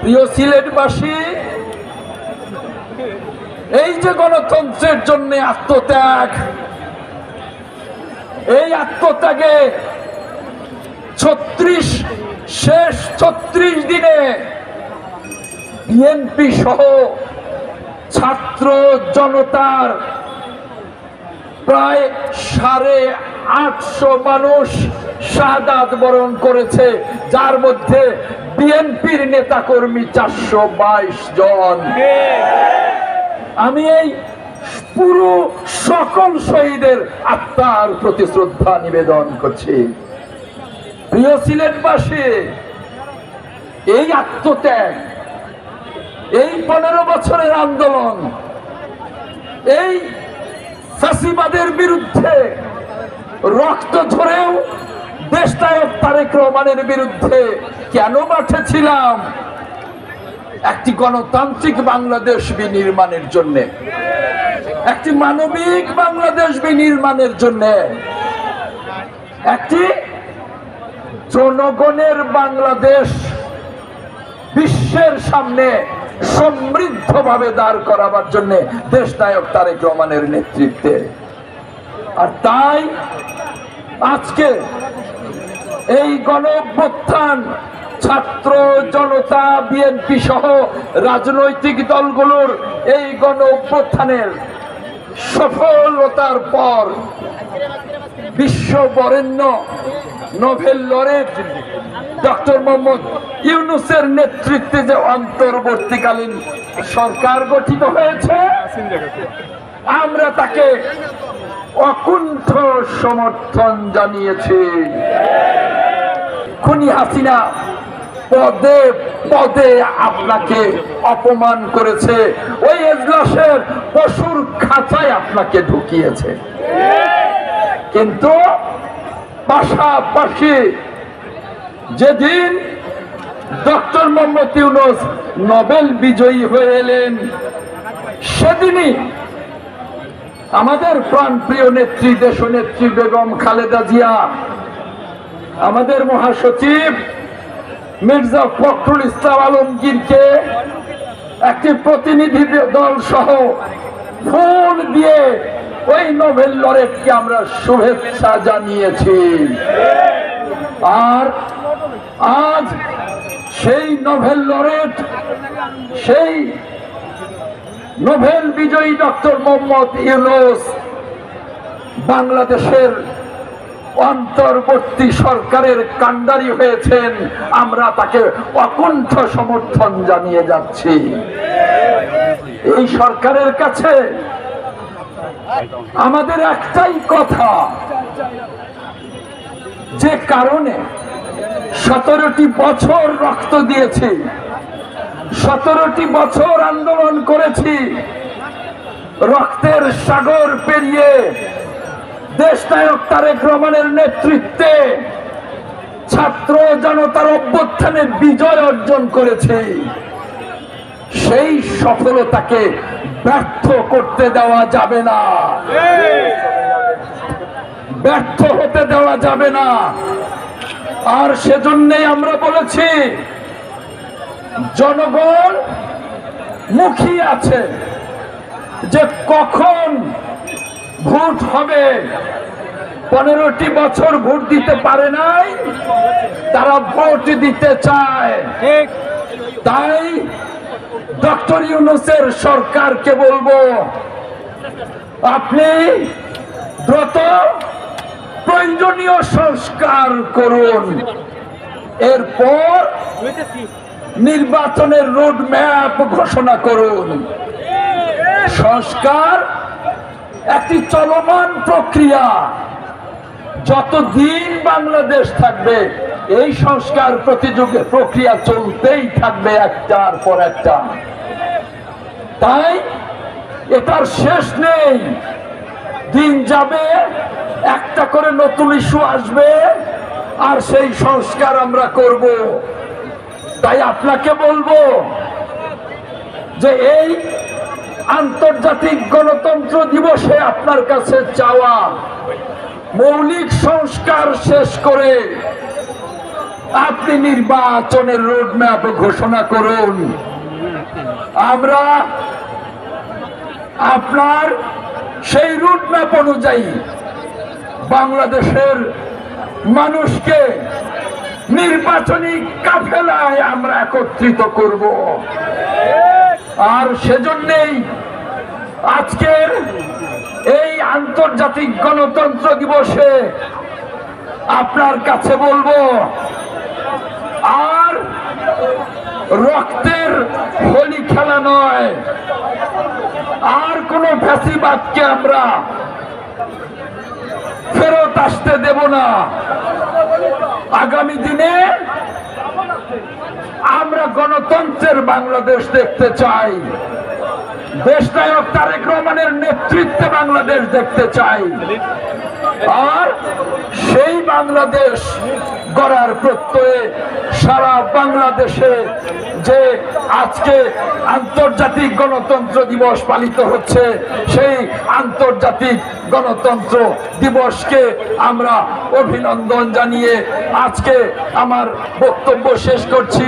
প্রিয় সিলেটবাসী, এই যে গণতন্ত্রের জন্য আত্মত্যাগ, এই আত্মত্যাগে ছত্রিশ, শেষ ছত্রিশ দিনে বিএনপি সহ ছাত্র জনতার প্রায় সাড়ে আটশো মানুষ শাহাদাত বরণ করেছে, যার মধ্যে বিএনপির নেতাকর্মী চারশো বাইশ জন। আমি এই পুরো সকল শহীদের আত্মার প্রতি শ্রদ্ধা নিবেদন করছি। প্রিয় সিলেটবাসী, এই আত্মত্যাগ, এই পনেরো বছরের আন্দোলন, এই ফাঁসিবাদের বিরুদ্ধে রক্ত ঝরেও দেশনায়ক তারেক রহমানের বিরুদ্ধে কেন মাঠে ছিলাম? একটি গণতান্ত্রিক বাংলাদেশ বিনির্মাণের জন্য। একটি মানবিক বাংলাদেশ বিনির্মাণের জন্য। একটি জনগণের বাংলাদেশ বিশ্বের সামনে সমৃদ্ধভাবে দাঁড় করাবার জন্য দেশ নায়ক তারেক রহমানের নেতৃত্বে। আর তাই আজকে এই গণভ্যুত্থান ছাত্র জনতা, বিএনপি সহ রাজনৈতিক দলগুলোর এই গণ সফলতার পর বিশ্ব বরেণ্য নোবেল লরেট ডক্টর মোহাম্মদ ইউনুসের নেতৃত্বে যে অন্তর্বর্তীকালীন সরকার গঠিত হয়েছে, আমরা তাকে অকুণ্ঠ সমর্থন জানিয়েছি। খুনি হাসিনা পদে পদে আপনাকে অপমান করেছে। ওই এজলাসের পশুর খাঁচায় আপনাকে ঢুকিয়েছে। কিন্তু পাশাপাশি যেদিন ডক্টর মোহাম্মদ ইউনুস নোবেল বিজয়ী হয়ে এলেন, সেদিনই আমাদের প্রাণ প্রিয় নেত্রী দেশ নেত্রী বেগম খালেদা জিয়া, আমাদের মহাসচিব মির্জা ফখরুল ইসলাম আলমগীরকে একটি প্রতিনিধি দল সহ ফোন দিয়ে ওই নোবেল লরেটকে আমরা শুভেচ্ছা জানিয়েছি। আর আজ সেই নোবেল লরেট, সেই নোবেল বিজয়ী ডক্টর মোহাম্মদ ইউনুস বাংলাদেশের অন্তর্বর্তী সরকারের কান্ডারি হয়েছেন। আমরা তাকে অকুণ্ঠ সমর্থন জানিয়ে যাচ্ছি। এই সরকারের কাছে আমাদের একটাই কথা, যে কারণে সতেরোটি বছর রক্ত দিয়েছি। সতেরোটি বছর আন্দোলন করেছি। রক্তের সাগর পেরিয়ে দেশ নায়ক তারেক রহমানের নেতৃত্বে ছাত্র জনতার অভ্যুত্থানে বিজয় অর্জন করেছে। সেই সফলতাকে ব্যর্থ করতে দেওয়া যাবে না। ব্যর্থ হতে দেওয়া যাবে না। আর সেজন্যই আমরা বলেছি জনগণ মুখী আছে যে কখন ভোট হবে। পনেরোটি বছর ভোট দিতে পারে নাই তারা ভোট দিতে চায়। তাই ডক্টর ইউনুসের সরকারকে বলব আপনি দ্রুত প্রয়োজনীয় সংস্কার করুন। এরপর নির্বাচনের রোড ম্যাপ ঘোষণা করুন। সংস্কার একটি চলমান প্রক্রিয়া। যতদিন বাংলাদেশ থাকবে, এই সংস্কার প্রতিযোগী প্রক্রিয়া চলতেই থাকবে একটার পর একটা। তাই এটার শেষ নেই। দিন যাবে, একটা করে নতুন ইস্যু আসবে, আর সেই সংস্কার আমরা করব। তাই আপনাকে বলব যে এই আন্তর্জাতিক গণতন্ত্র দিবসে আপনার কাছে চাওয়া মৌলিক সংস্কার শেষ করে আপনি নির্বাচনের রোড ম্যাপ ঘোষণা করুন। আমরা আপনার সেই রুট ম্যাপ অনুযায়ী বাংলাদেশের মানুষকে নির্বাচনী কাফেলায় আমরা একত্রিত করব। আর সেজন্যেই আজকের এই আন্তর্জাতিক গণতন্ত্র দিবসে আপনার কাছে বলব, আর রক্তের হোলি খেলা নয়, আর কোন ফ্যাসিবাদকে আমরা ফেরত আসতে দেব না। আগামী দিনে আমরা গণতন্ত্রের বাংলাদেশ দেখতে চাই। দেশনায়ক তারেক রহমানের নেতৃত্বে বাংলাদেশ দেখতে চাই। আর সেই বাংলাদেশ গড়ার প্রত্যয়ে সারা বাংলাদেশে যে আজকে আন্তর্জাতিক গণতন্ত্র দিবস পালিত হচ্ছে, সেই আন্তর্জাতিক গণতন্ত্র দিবসকে আমরা অভিনন্দন জানিয়ে আজকে আমার বক্তব্য শেষ করছি।